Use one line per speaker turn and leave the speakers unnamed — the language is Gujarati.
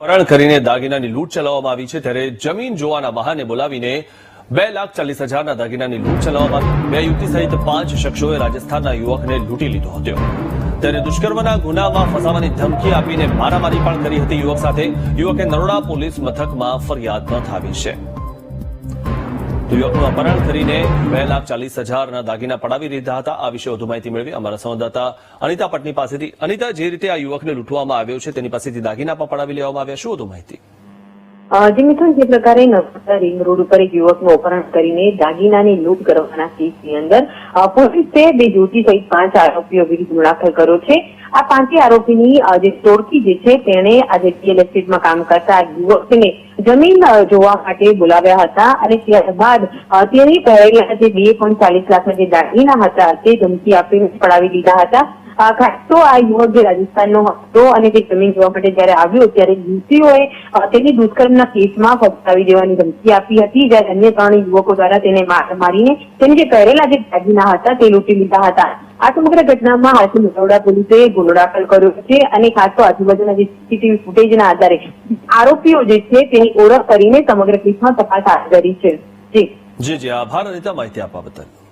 અપહરણ કરીને દાગીનાની લૂંટ ચલાવવામાં આવી છે ત્યારે જમીન જોવાના બહાને બોલાવીને બે લાખ ચાલીસ હજારના દાગીનાની લૂંટ ચલાવવામાં બે યુવતી સહિત પાંચ શખ્સોએ રાજસ્થાનના યુવકને લૂંટી લીધો હતો. ત્યારે દુષ્કર્મના ગુનામાં ફસાવાની ધમકી આપીને મારામારી પણ કરી હતી યુવક સાથે. યુવકે નરોડા પોલીસ મથકમાં ફરિયાદ નોંધાવી છે. તો યુવકનું અપહરણ કરીને બે લાખ ચાલીસ હજારના દાગીના પડાવી લીધા હતા. આ વિશે વધુ માહિતી મેળવી અમારા સંવાદદાતા અનિતા પટની પાસેથી. અનિતા, જે રીતે આ યુવકને લૂંટવામાં આવ્યો છે, તેની પાસેથી દાગીના પણ પડાવી લેવામાં આવ્યા, શું વધુ માહિતી?
જી મિથુન જે પ્રકારે નર્મદા રિંગ રોડ ઉપર એક યુવકનું અપહરણ કરીને દાગીનાની લૂંટ કરવાના કેસની અંદર પોલીસે બે જ્યોતિ સહિત પાંચ આરોપીઓ વિરુદ્ધ ગુનો દાખલ કર્યો છે. આ પાંચેય આરોપીની જે ટોળકી જે છે તેણે આજે રિયલ એસ્ટેટમાં કામ કરતા યુવકને જમીન જોવા માટે બોલાવ્યા હતા અને ત્યારબાદ તેની પહેરેલા જે બે પોઈન્ટ ચાલીસ લાખના જે દાગીના હતા તે ધમકી આપીને પડાવી દીધા હતા. અ, ખાસ આ યુવક જે રાજસ્થાનનો હતો અને તે જમીન જોવા માટે જયારે આવ્યો ત્યારે યુવતીઓએ તેની દુષ્કર્મના કેસમાં ફસાવી દેવાની ધમકી આપી હતી. જ્યારે અન્ય ત્રણ યુવકો દ્વારા તેને માર મારીને તેને જે પહેરેલા જે દાગીના હતા તે લૂંટી લીધા હતા. આ સમગ્ર ઘટનામાં હાથી નરોડા પોલીસે ગુનો દાખલ કર્યો છે અને ખાસ તો આજુબાજુના જે સીસીટીવી ફૂટેજના આધારે આરોપીઓ જે છે તેની ઓળખ કરીને સમગ્ર કેસમાં તપાસ હાથ ધરી છે. જી.
જી જી. આભાર અનિતા માહિતી આપવા બદલ.